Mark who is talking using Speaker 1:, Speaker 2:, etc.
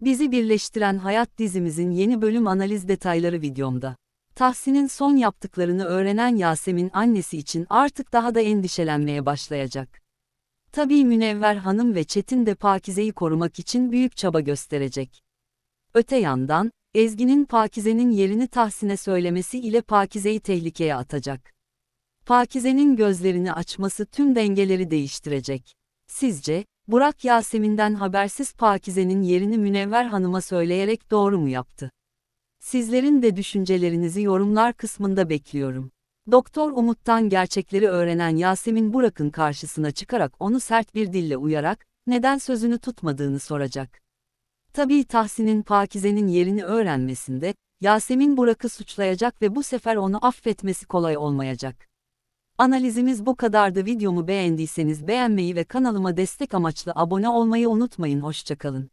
Speaker 1: Bizi birleştiren Hayat dizimizin yeni bölüm analiz detayları videomda. Tahsin'in son yaptıklarını öğrenen Yasemin annesi için artık daha da endişelenmeye başlayacak. Tabii Münevver Hanım ve Çetin de Pakize'yi korumak için büyük çaba gösterecek. Öte yandan, Ezgi'nin Pakize'nin yerini Tahsin'e söylemesi ile Pakize'yi tehlikeye atacak. Pakize'nin gözlerini açması tüm dengeleri değiştirecek. Sizce, Burak Yasemin'den habersiz Pakize'nin yerini Münevver Hanım'a söyleyerek doğru mu yaptı? Sizlerin de düşüncelerinizi yorumlar kısmında bekliyorum. Doktor Umut'tan gerçekleri öğrenen Yasemin Burak'ın karşısına çıkarak onu sert bir dille uyarak, neden sözünü tutmadığını soracak. Tabii Tahsin'in Pakize'nin yerini öğrenmesinde, Yasemin Burak'ı suçlayacak ve bu sefer onu affetmesi kolay olmayacak. Analizimiz bu kadardı. Videomu beğendiyseniz beğenmeyi ve kanalıma destek amaçlı abone olmayı unutmayın. Hoşçakalın.